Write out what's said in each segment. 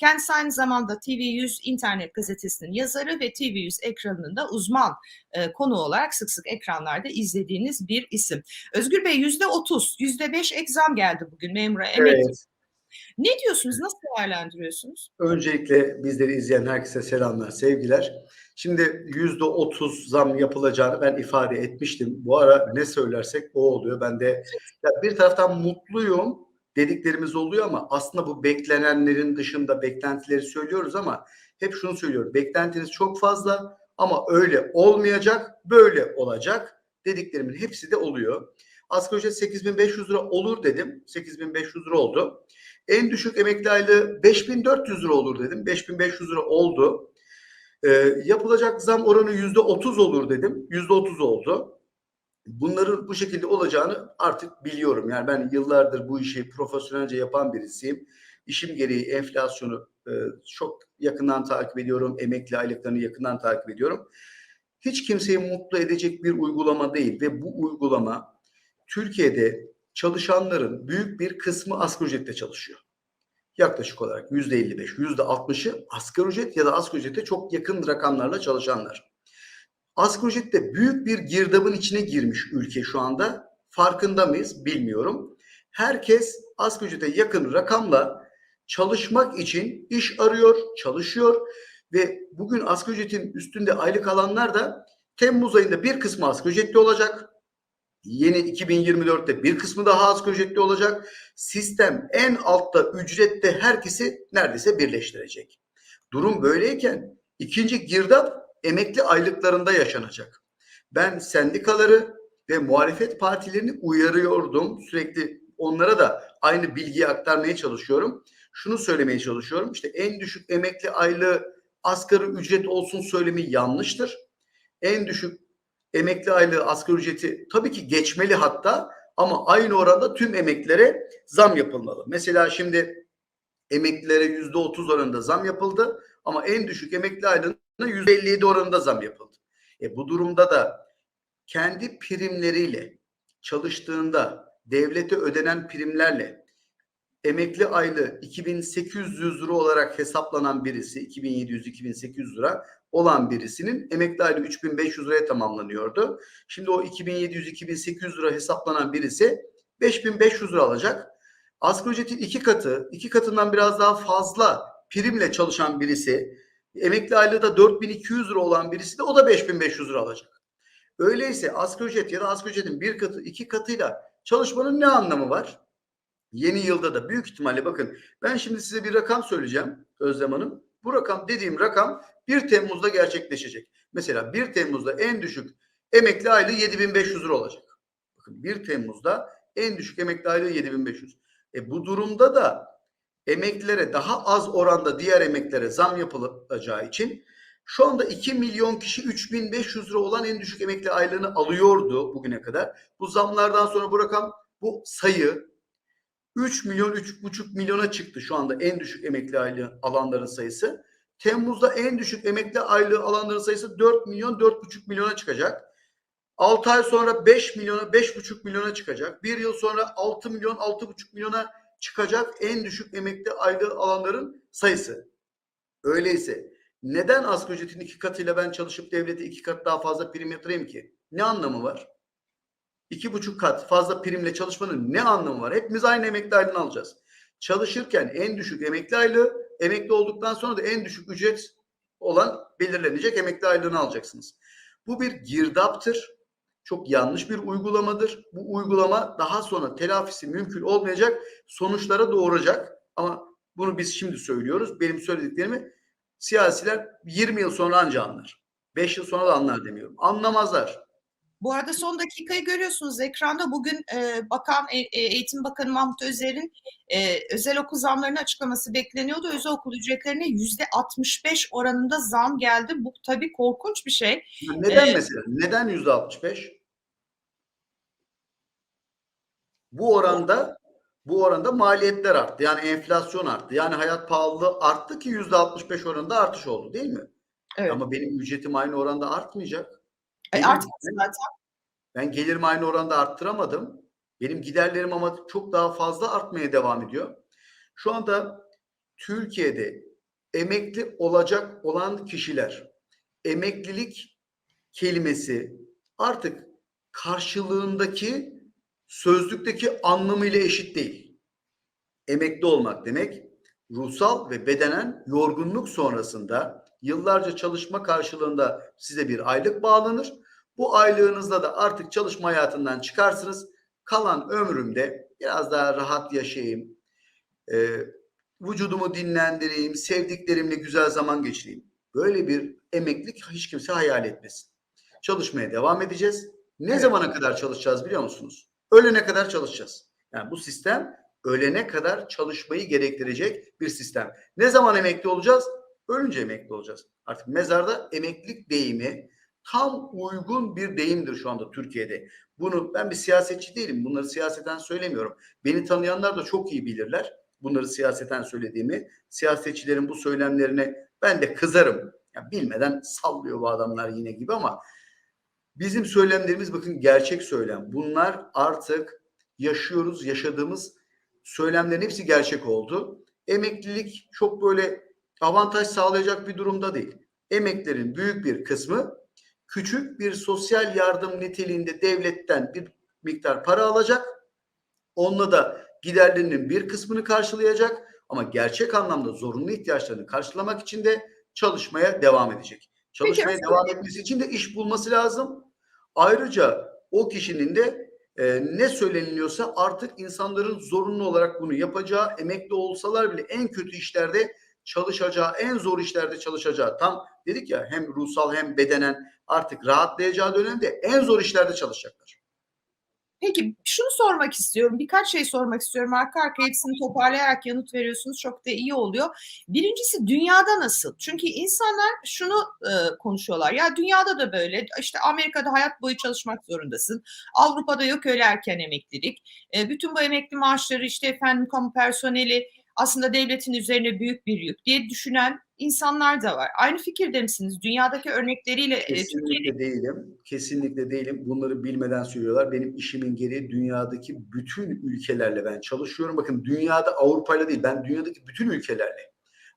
Kendisi aynı zamanda TV100 internet gazetesinin yazarı ve TV100 ekranının da uzman e, konu olarak sık sık ekranlarda izlediğiniz bir isim. Özgür Bey yüzde otuz, yüzde beş ek zam geldi bugün memura emekli. Evet. Ne diyorsunuz? Nasıl değerlendiriyorsunuz? Öncelikle bizleri izleyen herkese selamlar, sevgiler. Şimdi yüzde otuz zam yapılacağını ben ifade etmiştim. Bu ara ne söylersek o oluyor. Ben de ya bir taraftan mutluyum dediklerimiz oluyor ama aslında bu beklenenlerin dışında beklentileri söylüyoruz ama hep şunu söylüyorum. Beklentiniz çok fazla ama öyle olmayacak, böyle olacak dediklerimin hepsi de oluyor. Asgari ücret 8500 lira olur dedim. 8500 lira oldu. En düşük emekli aylığı 5400 lira olur dedim. 5500 lira oldu. Ee, yapılacak zam oranı yüzde 30 olur dedim. Yüzde 30 oldu. Bunların bu şekilde olacağını artık biliyorum. Yani ben yıllardır bu işi profesyonelce yapan birisiyim. İşim gereği enflasyonu e, çok yakından takip ediyorum. Emekli aylıklarını yakından takip ediyorum. Hiç kimseyi mutlu edecek bir uygulama değil ve bu uygulama Türkiye'de çalışanların büyük bir kısmı asgari ücretle çalışıyor. Yaklaşık olarak yüzde 55, yüzde 60'ı asgari ücret ya da asgari ücrete çok yakın rakamlarla çalışanlar. Asgari büyük bir girdabın içine girmiş ülke şu anda. Farkında mıyız bilmiyorum. Herkes asgari yakın rakamla çalışmak için iş arıyor, çalışıyor ve bugün asgari ücretin üstünde aylık alanlar da Temmuz ayında bir kısmı asgari ücretli olacak. Yeni 2024'te bir kısmı daha asgari ücretli olacak. Sistem en altta ücrette herkesi neredeyse birleştirecek. Durum böyleyken ikinci girdap emekli aylıklarında yaşanacak. Ben sendikaları ve muhalefet partilerini uyarıyordum. Sürekli onlara da aynı bilgiyi aktarmaya çalışıyorum. Şunu söylemeye çalışıyorum. İşte en düşük emekli aylığı asgari ücret olsun söylemi yanlıştır. En düşük emekli aylığı asgari ücreti tabii ki geçmeli hatta ama aynı oranda tüm emeklilere zam yapılmalı. Mesela şimdi emeklilere yüzde otuz oranında zam yapıldı ama en düşük emekli aylığının %57 oranında zam yapıldı. E bu durumda da kendi primleriyle çalıştığında devlete ödenen primlerle emekli aylığı 2800 lira olarak hesaplanan birisi 2700-2800 lira olan birisinin emekli aylığı 3500 liraya tamamlanıyordu. Şimdi o 2700-2800 lira hesaplanan birisi 5500 lira alacak. Asgari ücretin iki katı, iki katından biraz daha fazla primle çalışan birisi emekli aylığı da 4200 lira olan birisi de o da 5500 lira alacak. Öyleyse asgari ücret ya da asgari ücretin bir katı, iki katıyla çalışmanın ne anlamı var? Yeni yılda da büyük ihtimalle bakın ben şimdi size bir rakam söyleyeceğim Özlem Hanım. Bu rakam dediğim rakam 1 Temmuz'da gerçekleşecek. Mesela 1 Temmuz'da en düşük emekli aylığı 7500 lira olacak. Bakın 1 Temmuz'da en düşük emekli aylığı 7500. E bu durumda da emeklilere daha az oranda diğer emeklilere zam yapılacağı için şu anda 2 milyon kişi 3500 lira olan en düşük emekli aylığını alıyordu bugüne kadar. Bu zamlardan sonra bu rakam bu sayı 3 milyon 3,5 milyona çıktı şu anda en düşük emekli aylığı alanların sayısı. Temmuz'da en düşük emekli aylığı alanların sayısı 4 milyon 4,5 milyona çıkacak. 6 ay sonra 5 milyona 5,5 milyona çıkacak. 1 yıl sonra 6 milyon 6,5 milyona çıkacak en düşük emekli aylığı alanların sayısı. Öyleyse neden asgari ücretin iki katıyla ben çalışıp devlete iki kat daha fazla prim yatırayım ki? Ne anlamı var? İki buçuk kat fazla primle çalışmanın ne anlamı var? Hepimiz aynı emekli aylığını alacağız. Çalışırken en düşük emekli aylığı, emekli olduktan sonra da en düşük ücret olan belirlenecek emekli aylığını alacaksınız. Bu bir girdaptır. Çok yanlış bir uygulamadır. Bu uygulama daha sonra telafisi mümkün olmayacak sonuçlara doğuracak. Ama bunu biz şimdi söylüyoruz. Benim söylediklerimi siyasiler 20 yıl sonra anca anlar. 5 yıl sonra da anlar demiyorum. Anlamazlar. Bu arada son dakikayı görüyorsunuz ekranda. Bugün e, Bakan e, Eğitim Bakanı Mahmut Özer'in e, özel okul zamlarını açıklaması bekleniyordu. Özel okul ücretlerine yüzde 65 oranında zam geldi. Bu tabii korkunç bir şey. Neden ee, mesela? Neden yüzde 65? Bu oranda bu oranda maliyetler arttı. Yani enflasyon arttı. Yani hayat pahalılığı arttı ki yüzde 65 oranında artış oldu değil mi? Evet. Ama benim ücretim aynı oranda artmayacak. E, artmasın zaten. Ben gelirimi aynı oranda arttıramadım. Benim giderlerim ama çok daha fazla artmaya devam ediyor. Şu anda Türkiye'de emekli olacak olan kişiler emeklilik kelimesi artık karşılığındaki sözlükteki anlamıyla eşit değil. Emekli olmak demek ruhsal ve bedenen yorgunluk sonrasında yıllarca çalışma karşılığında size bir aylık bağlanır. Bu aylığınızla da artık çalışma hayatından çıkarsınız. Kalan ömrümde biraz daha rahat yaşayayım, e, vücudumu dinlendireyim, sevdiklerimle güzel zaman geçireyim. Böyle bir emeklilik hiç kimse hayal etmesin. Çalışmaya devam edeceğiz. Ne Evet. zamana kadar çalışacağız biliyor musunuz? Ölene kadar çalışacağız. Yani bu sistem ölene kadar çalışmayı gerektirecek bir sistem. Ne zaman emekli olacağız? Ölünce emekli olacağız. Artık mezarda emeklilik deyimi tam uygun bir deyimdir şu anda Türkiye'de. Bunu ben bir siyasetçi değilim. Bunları siyaseten söylemiyorum. Beni tanıyanlar da çok iyi bilirler. Bunları siyaseten söylediğimi. Siyasetçilerin bu söylemlerine ben de kızarım. Ya bilmeden sallıyor bu adamlar yine gibi ama bizim söylemlerimiz bakın gerçek söylem. Bunlar artık yaşıyoruz, yaşadığımız söylemlerin hepsi gerçek oldu. Emeklilik çok böyle avantaj sağlayacak bir durumda değil. Emeklerin büyük bir kısmı küçük bir sosyal yardım niteliğinde devletten bir miktar para alacak. Onunla da giderlerinin bir kısmını karşılayacak ama gerçek anlamda zorunlu ihtiyaçlarını karşılamak için de çalışmaya devam edecek. Çalışmaya Peki, devam etmesi için de iş bulması lazım. Ayrıca o kişinin de e, ne söyleniliyorsa artık insanların zorunlu olarak bunu yapacağı, emekli olsalar bile en kötü işlerde çalışacağı, en zor işlerde çalışacağı. Tam dedik ya hem ruhsal hem bedenen artık rahatlayacağı dönemde en zor işlerde çalışacaklar. Peki şunu sormak istiyorum. Birkaç şey sormak istiyorum. Arka arkaya hepsini toparlayarak yanıt veriyorsunuz. Çok da iyi oluyor. Birincisi dünyada nasıl? Çünkü insanlar şunu e, konuşuyorlar. Ya dünyada da böyle. İşte Amerika'da hayat boyu çalışmak zorundasın. Avrupa'da yok öyle erken emeklilik. E, bütün bu emekli maaşları işte efendim kamu personeli aslında devletin üzerine büyük bir yük diye düşünen insanlar da var. Aynı fikirde misiniz? Dünyadaki örnekleriyle e, Kesinlikle değilim. Kesinlikle değilim. Bunları bilmeden söylüyorlar. Benim işimin gereği dünyadaki bütün ülkelerle ben çalışıyorum. Bakın dünyada Avrupa'yla değil ben dünyadaki bütün ülkelerle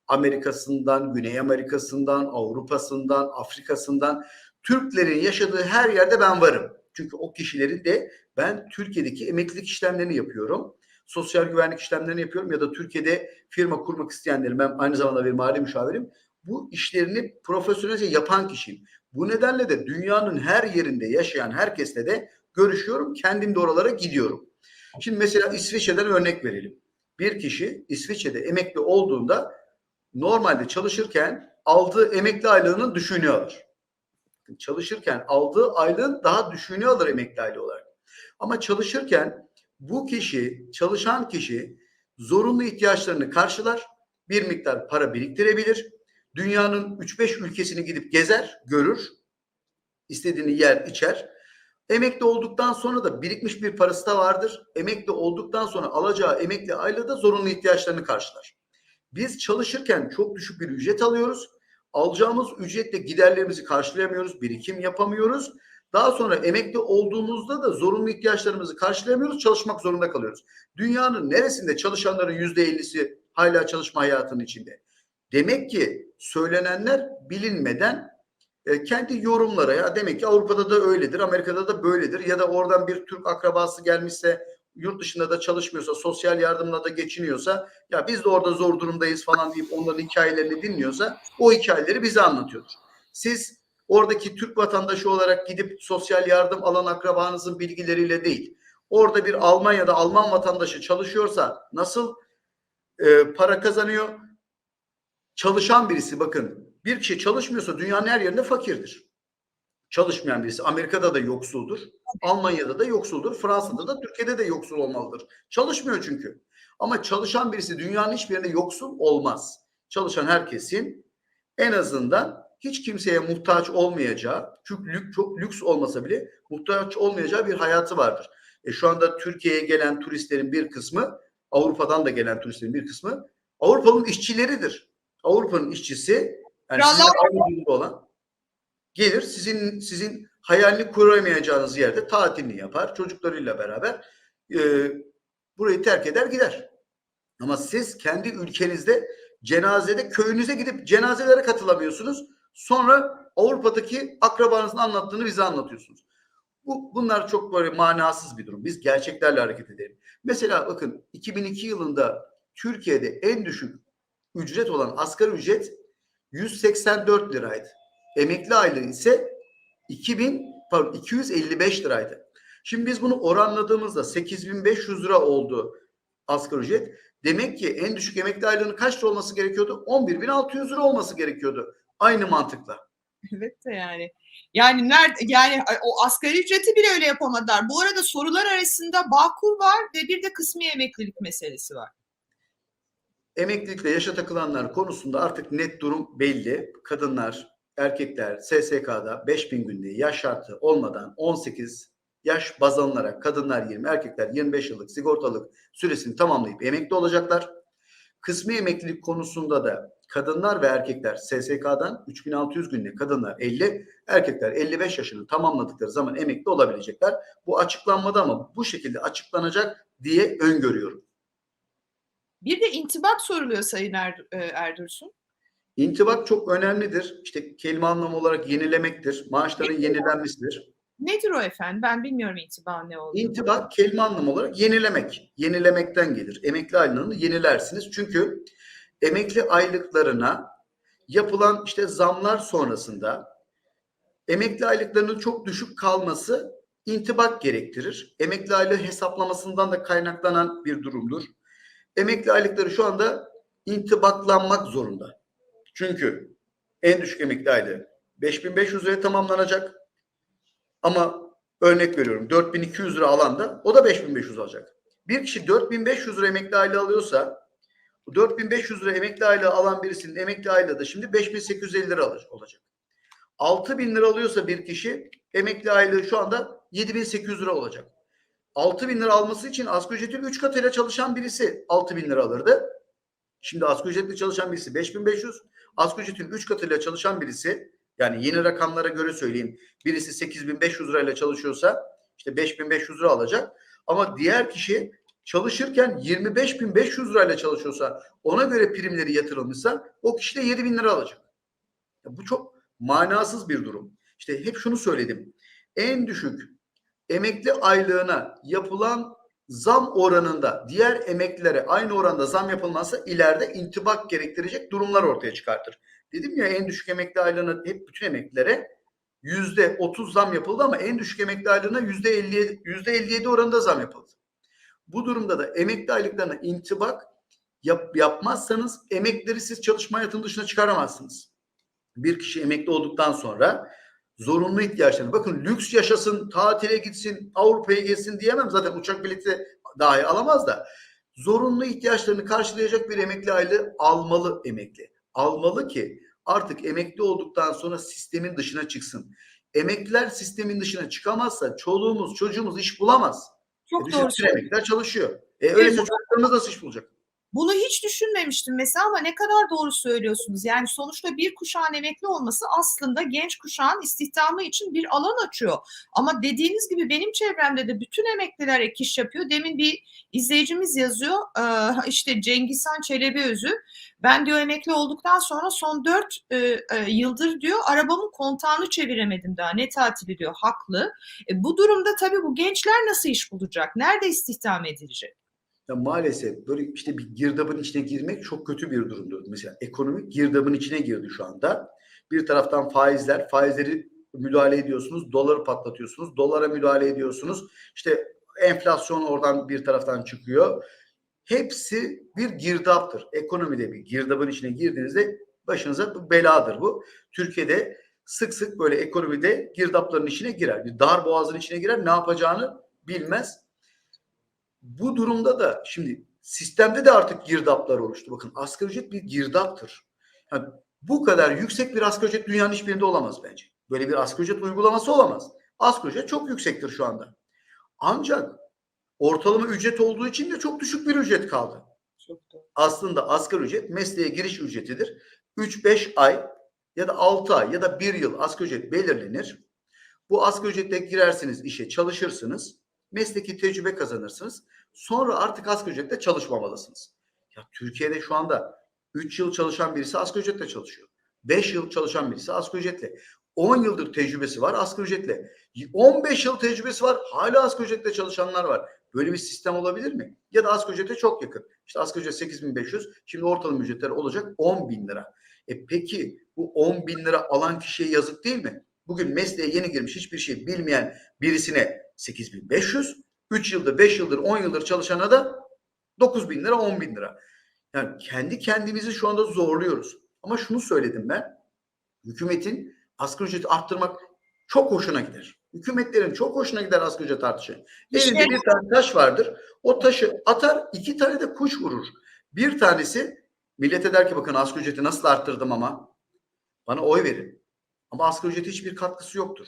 Amerika'sından, Güney Amerika'sından, Avrupa'sından, Afrika'sından Türklerin yaşadığı her yerde ben varım. Çünkü o kişilerin de ben Türkiye'deki emeklilik işlemlerini yapıyorum. Sosyal güvenlik işlemlerini yapıyorum ya da Türkiye'de firma kurmak isteyenlerim ben aynı zamanda bir mali müşavirim. Bu işlerini profesyonelce yapan kişiyim. Bu nedenle de dünyanın her yerinde yaşayan herkesle de görüşüyorum. Kendim de oralara gidiyorum. Şimdi mesela İsviçre'den örnek verelim. Bir kişi İsviçre'de emekli olduğunda normalde çalışırken aldığı emekli aylığının düşüğünü alır. Çalışırken aldığı aylığın daha düşüğünü alır emekli aylığı olarak. Ama çalışırken bu kişi, çalışan kişi zorunlu ihtiyaçlarını karşılar, bir miktar para biriktirebilir. Dünyanın 3-5 ülkesini gidip gezer, görür. istediğini yer, içer. Emekli olduktan sonra da birikmiş bir parası da vardır. Emekli olduktan sonra alacağı emekli aylığı da zorunlu ihtiyaçlarını karşılar. Biz çalışırken çok düşük bir ücret alıyoruz. Alacağımız ücretle giderlerimizi karşılayamıyoruz, birikim yapamıyoruz. Daha sonra emekli olduğumuzda da zorunlu ihtiyaçlarımızı karşılayamıyoruz, çalışmak zorunda kalıyoruz. Dünyanın neresinde çalışanların yüzde ellisi hala çalışma hayatının içinde? Demek ki söylenenler bilinmeden e, kendi yorumlara ya demek ki Avrupa'da da öyledir, Amerika'da da böyledir ya da oradan bir Türk akrabası gelmişse yurt dışında da çalışmıyorsa, sosyal yardımla da geçiniyorsa ya biz de orada zor durumdayız falan deyip onların hikayelerini dinliyorsa o hikayeleri bize anlatıyordur. Siz oradaki Türk vatandaşı olarak gidip sosyal yardım alan akrabanızın bilgileriyle değil, orada bir Almanya'da Alman vatandaşı çalışıyorsa nasıl e, para kazanıyor? Çalışan birisi bakın bir kişi çalışmıyorsa dünyanın her yerinde fakirdir. Çalışmayan birisi Amerika'da da yoksuldur. Almanya'da da yoksuldur. Fransa'da da Türkiye'de de yoksul olmalıdır. Çalışmıyor çünkü. Ama çalışan birisi dünyanın hiçbir yerinde yoksul olmaz. Çalışan herkesin en azından hiç kimseye muhtaç olmayacağı, çünkü lük, çok lüks olmasa bile muhtaç olmayacağı bir hayatı vardır. E şu anda Türkiye'ye gelen turistlerin bir kısmı, Avrupa'dan da gelen turistlerin bir kısmı Avrupa'nın işçileridir. Avrupa'nın işçisi yani sizin aynı olan gelir sizin sizin hayalini kuramayacağınız yerde tatilini yapar çocuklarıyla beraber e, burayı terk eder gider. Ama siz kendi ülkenizde cenazede köyünüze gidip cenazelere katılamıyorsunuz. Sonra Avrupa'daki akrabanızın anlattığını bize anlatıyorsunuz. Bu, bunlar çok böyle manasız bir durum. Biz gerçeklerle hareket edelim. Mesela bakın 2002 yılında Türkiye'de en düşük ücret olan asgari ücret 184 liraydı. Emekli aylığı ise 2000 pardon 255 liraydı. Şimdi biz bunu oranladığımızda 8500 lira oldu asgari ücret. Demek ki en düşük emekli aylığının kaç lira olması gerekiyordu? 11600 lira olması gerekiyordu. Aynı mantıkla. Evet de yani. Yani nerede yani o asgari ücreti bile öyle yapamadılar. Bu arada sorular arasında Bağkur var ve bir de kısmi emeklilik meselesi var. Emeklilikle yaşa takılanlar konusunda artık net durum belli. Kadınlar, erkekler SSK'da 5000 günde yaş şartı olmadan 18 yaş baz alınarak kadınlar 20, erkekler 25 yıllık sigortalık süresini tamamlayıp emekli olacaklar. Kısmi emeklilik konusunda da kadınlar ve erkekler SSK'dan 3600 günde kadınlar 50, erkekler 55 yaşını tamamladıkları zaman emekli olabilecekler. Bu açıklanmadı ama bu şekilde açıklanacak diye öngörüyorum. Bir de intibak soruluyor Sayın er, Erdursun. İntibak çok önemlidir. İşte kelime anlamı olarak yenilemektir. Maaşların yenilenmesidir. Nedir o efendim? Ben bilmiyorum intibak ne olduğunu. İntibak kelime anlamı olarak yenilemek. Yenilemekten gelir. Emekli aylığını yenilersiniz. Çünkü emekli aylıklarına yapılan işte zamlar sonrasında emekli aylıklarının çok düşük kalması intibak gerektirir. Emekli aylığı hesaplamasından da kaynaklanan bir durumdur. Emekli aylıkları şu anda intibaklanmak zorunda. Çünkü en düşük emekli aylığı 5500 liraya tamamlanacak. Ama örnek veriyorum 4200 lira alan da o da 5500 alacak. Bir kişi 4500 lira emekli aylığı alıyorsa 4500 lira emekli aylığı alan birisinin emekli aylığı da şimdi 5850 lira olacak. 6000 lira alıyorsa bir kişi emekli aylığı şu anda 7800 lira olacak. 6000 lira alması için asgari ücretin 3 katıyla çalışan birisi 6000 lira alırdı. Şimdi asgari ücretli çalışan birisi 5500, asgari ücretin 3 katıyla çalışan birisi yani yeni rakamlara göre söyleyeyim. Birisi 8500 lirayla çalışıyorsa işte 5500 lira alacak. Ama diğer kişi çalışırken 25500 lirayla çalışıyorsa ona göre primleri yatırılmışsa o kişi de 7000 lira alacak. Ya bu çok manasız bir durum. İşte hep şunu söyledim. En düşük emekli aylığına yapılan zam oranında diğer emeklilere aynı oranda zam yapılmazsa ileride intibak gerektirecek durumlar ortaya çıkartır. Dedim ya en düşük emekli aylığına hep bütün emeklilere yüzde otuz zam yapıldı ama en düşük emekli aylığına yüzde elli yedi oranında zam yapıldı. Bu durumda da emekli aylıklarına intibak yap, yapmazsanız emeklileri siz çalışma hayatının dışına çıkaramazsınız. Bir kişi emekli olduktan sonra zorunlu ihtiyaçlarını bakın lüks yaşasın, tatile gitsin, Avrupa'ya gitsin diyemem zaten uçak bileti dahi alamaz da zorunlu ihtiyaçlarını karşılayacak bir emekli aylığı almalı emekli. Almalı ki artık emekli olduktan sonra sistemin dışına çıksın. Emekliler sistemin dışına çıkamazsa çoluğumuz çocuğumuz iş bulamaz. Çok e, doğru. Emekliler çalışıyor. E, öyleyse çocuklarımız nasıl iş bulacak? Bunu hiç düşünmemiştim mesela ama ne kadar doğru söylüyorsunuz. Yani sonuçta bir kuşağın emekli olması aslında genç kuşağın istihdamı için bir alan açıyor. Ama dediğiniz gibi benim çevremde de bütün emekliler ek iş yapıyor. Demin bir izleyicimiz yazıyor işte Cengizhan Çelebi Özü. Ben diyor emekli olduktan sonra son dört e, e, yıldır diyor arabamın kontağını çeviremedim daha ne tatili diyor haklı. E, bu durumda tabii bu gençler nasıl iş bulacak? Nerede istihdam edilecek? Ya maalesef böyle işte bir girdabın içine girmek çok kötü bir durumdur. Mesela ekonomik girdabın içine girdi şu anda. Bir taraftan faizler, faizleri müdahale ediyorsunuz, doları patlatıyorsunuz, dolara müdahale ediyorsunuz. İşte enflasyon oradan bir taraftan çıkıyor. Hepsi bir girdaptır. Ekonomide bir girdabın içine girdiğinizde başınıza bir beladır bu. Türkiye'de sık sık böyle ekonomide girdapların içine girer. Bir dar boğazın içine girer ne yapacağını bilmez. Bu durumda da şimdi sistemde de artık girdaplar oluştu. Bakın asgari ücret bir girdaptır. Yani bu kadar yüksek bir asgari ücret dünyanın hiçbirinde olamaz bence. Böyle bir asgari ücret uygulaması olamaz. Asgari ücret çok yüksektir şu anda. Ancak ortalama ücret olduğu için de çok düşük bir ücret kaldı. Aslında asgari ücret mesleğe giriş ücretidir. 3-5 ay ya da 6 ay ya da 1 yıl asgari ücret belirlenir. Bu asgari ücretle girersiniz işe çalışırsınız. Mesleki tecrübe kazanırsınız. Sonra artık asgari ücretle çalışmamalısınız. Ya Türkiye'de şu anda 3 yıl çalışan birisi asgari ücretle çalışıyor. 5 yıl çalışan birisi asgari ücretle. 10 yıldır tecrübesi var asgari ücretle. 15 yıl tecrübesi var hala asgari ücretle çalışanlar var. Böyle bir sistem olabilir mi? Ya da asgari ücrete çok yakın. İşte asgari ücret 8500 şimdi ortalama ücretler olacak 10 bin lira. E peki bu 10 bin lira alan kişiye yazık değil mi? Bugün mesleğe yeni girmiş hiçbir şey bilmeyen birisine 8500, 3 yıldır, 5 yıldır, 10 yıldır çalışana da 9 bin lira, 10 bin lira. Yani kendi kendimizi şu anda zorluyoruz. Ama şunu söyledim ben. Hükümetin asgari ücreti arttırmak çok hoşuna gider. Hükümetlerin çok hoşuna gider asgari ücret artışı. İşte- Elinde bir tane taş vardır. O taşı atar, iki tane de kuş vurur. Bir tanesi millete der ki bakın asgari ücreti nasıl arttırdım ama bana oy verin. Ama asgari ücrete hiçbir katkısı yoktur.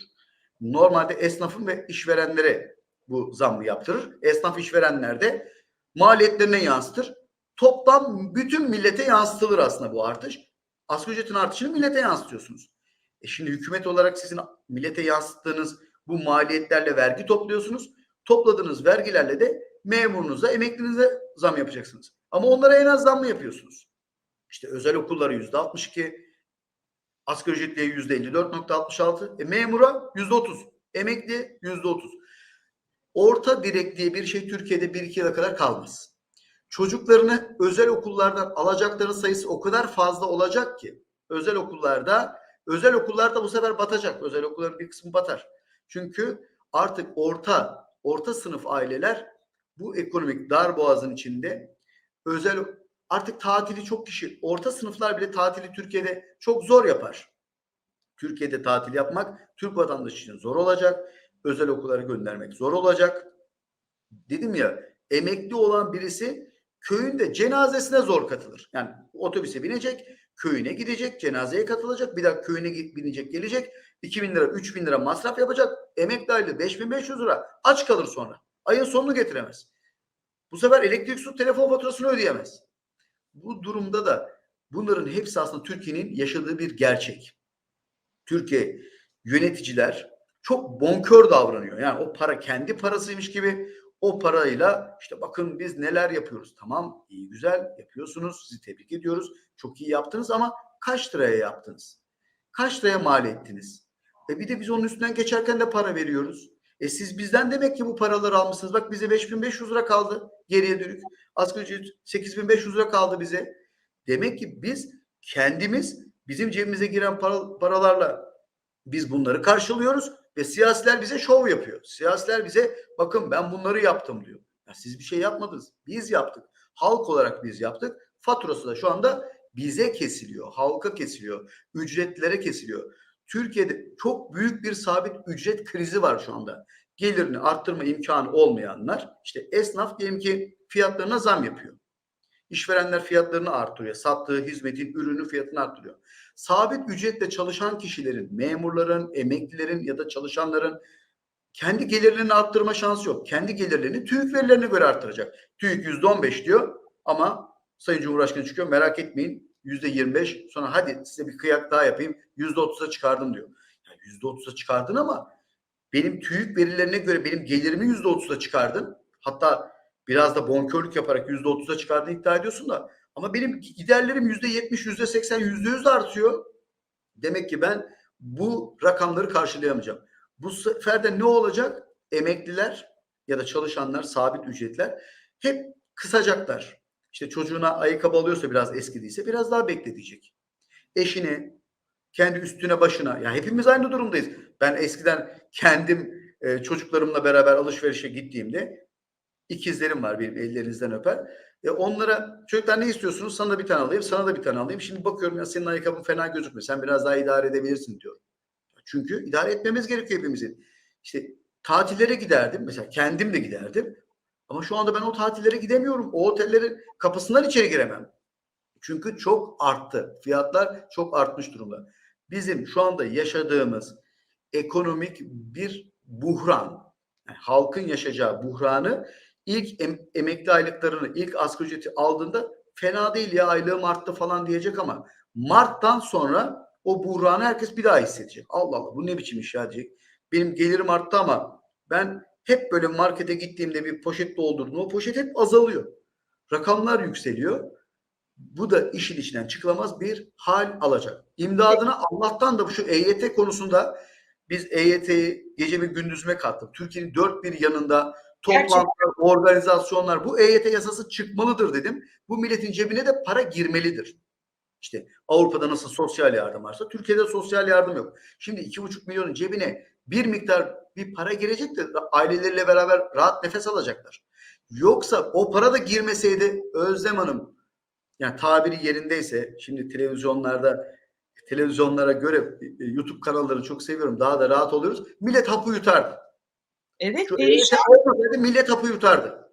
Normalde esnafın ve işverenlere bu zammı yaptırır. Esnaf işverenler de maliyetlerine yansıtır. Toplam bütün millete yansıtılır aslında bu artış. Asgari ücretin artışını millete yansıtıyorsunuz. E şimdi hükümet olarak sizin millete yansıttığınız bu maliyetlerle vergi topluyorsunuz. Topladığınız vergilerle de memurunuza, emeklinize zam yapacaksınız. Ama onlara en az zam mı yapıyorsunuz? İşte özel okullara yüzde 62, asgari ücretliye yüzde 54.66, e, memura yüzde 30, emekli yüzde 30. Orta direk diye bir şey Türkiye'de bir iki yıla kadar kalmaz. Çocuklarını özel okullardan alacakların sayısı o kadar fazla olacak ki özel okullarda özel okullarda bu sefer batacak. Özel okulların bir kısmı batar. Çünkü artık orta orta sınıf aileler bu ekonomik dar boğazın içinde özel artık tatili çok kişi orta sınıflar bile tatili Türkiye'de çok zor yapar. Türkiye'de tatil yapmak Türk vatandaşı için zor olacak. Özel okullara göndermek zor olacak. Dedim ya emekli olan birisi köyünde cenazesine zor katılır. Yani otobüse binecek, köyüne gidecek, cenazeye katılacak, bir daha köyüne binecek, gelecek. 2000 lira, 3000 lira masraf yapacak. Emekli aylığı 5500 lira. Aç kalır sonra. Ayın sonunu getiremez. Bu sefer elektrik, su, telefon faturasını ödeyemez. Bu durumda da bunların hepsi aslında Türkiye'nin yaşadığı bir gerçek. Türkiye yöneticiler çok bonkör davranıyor. Yani o para kendi parasıymış gibi o parayla işte bakın biz neler yapıyoruz. Tamam iyi güzel yapıyorsunuz. Sizi tebrik ediyoruz. Çok iyi yaptınız ama kaç liraya yaptınız? Kaç liraya mal ettiniz? E bir de biz onun üstünden geçerken de para veriyoruz. E siz bizden demek ki bu paraları almışsınız. Bak bize 5500 lira kaldı geriye dönük. Asgari ücret 8500 lira kaldı bize. Demek ki biz kendimiz bizim cebimize giren para- paralarla biz bunları karşılıyoruz ve siyasiler bize şov yapıyor. Siyasiler bize bakın ben bunları yaptım diyor. Ya siz bir şey yapmadınız. Biz yaptık. Halk olarak biz yaptık. Faturası da şu anda bize kesiliyor. Halka kesiliyor. Ücretlere kesiliyor. Türkiye'de çok büyük bir sabit ücret krizi var şu anda. Gelirini arttırma imkanı olmayanlar işte esnaf diyelim ki fiyatlarına zam yapıyor. İşverenler fiyatlarını arttırıyor. Sattığı hizmetin, ürünü fiyatını arttırıyor. Sabit ücretle çalışan kişilerin, memurların, emeklilerin ya da çalışanların kendi gelirlerini arttırma şansı yok. Kendi gelirlerini TÜİK verilerine göre arttıracak. TÜİK yüzde on beş diyor ama Sayın Cumhurbaşkanı çıkıyor merak etmeyin yüzde yirmi beş sonra hadi size bir kıyak daha yapayım yüzde otuza çıkardım diyor. Yüzde otuza çıkardın ama benim TÜİK verilerine göre benim gelirimi yüzde otuza çıkardın. Hatta biraz da bonkörlük yaparak yüzde otuza çıkardığını iddia ediyorsun da ama benim giderlerim yüzde yetmiş, yüzde seksen, yüzde yüz artıyor. Demek ki ben bu rakamları karşılayamayacağım. Bu sefer ne olacak? Emekliler ya da çalışanlar, sabit ücretler hep kısacaklar. İşte çocuğuna ayakkabı alıyorsa biraz eskidiyse biraz daha bekletecek. Eşine, kendi üstüne başına. Ya hepimiz aynı durumdayız. Ben eskiden kendim e, çocuklarımla beraber alışverişe gittiğimde ikizlerim var benim ellerinizden öper. E onlara çocuklar ne istiyorsunuz? Sana da bir tane alayım, sana da bir tane alayım. Şimdi bakıyorum ya senin ayakkabın fena gözükmüyor. Sen biraz daha idare edebilirsin diyor. Çünkü idare etmemiz gerekiyor hepimizin. İşte tatillere giderdim. Mesela kendim de giderdim. Ama şu anda ben o tatillere gidemiyorum. O otellerin kapısından içeri giremem. Çünkü çok arttı. Fiyatlar çok artmış durumda. Bizim şu anda yaşadığımız ekonomik bir buhran, yani halkın yaşayacağı buhranı ilk em- emekli aylıklarını, ilk asgari ücreti aldığında fena değil ya aylığım arttı falan diyecek ama Mart'tan sonra o buhranı herkes bir daha hissedecek. Allah Allah bu ne biçim iş ya diyecek. Benim gelirim arttı ama ben hep böyle markete gittiğimde bir poşet doldurdum. O poşet hep azalıyor. Rakamlar yükseliyor. bu da işin içinden çıkılamaz bir hal alacak. İmdadına Allah'tan da bu şu EYT konusunda biz EYT'yi gece bir gündüzüme kattık. Türkiye'nin dört bir yanında toplantılar, organizasyonlar bu EYT yasası çıkmalıdır dedim. Bu milletin cebine de para girmelidir. İşte Avrupa'da nasıl sosyal yardım varsa Türkiye'de sosyal yardım yok. Şimdi iki buçuk milyonun cebine bir miktar bir para girecek de aileleriyle beraber rahat nefes alacaklar. Yoksa o para da girmeseydi Özlem Hanım yani tabiri yerindeyse şimdi televizyonlarda televizyonlara göre e, YouTube kanallarını çok seviyorum. Daha da rahat oluyoruz. Millet hapı yutardı. Evet Şu perişan. Millet hapı yutardı.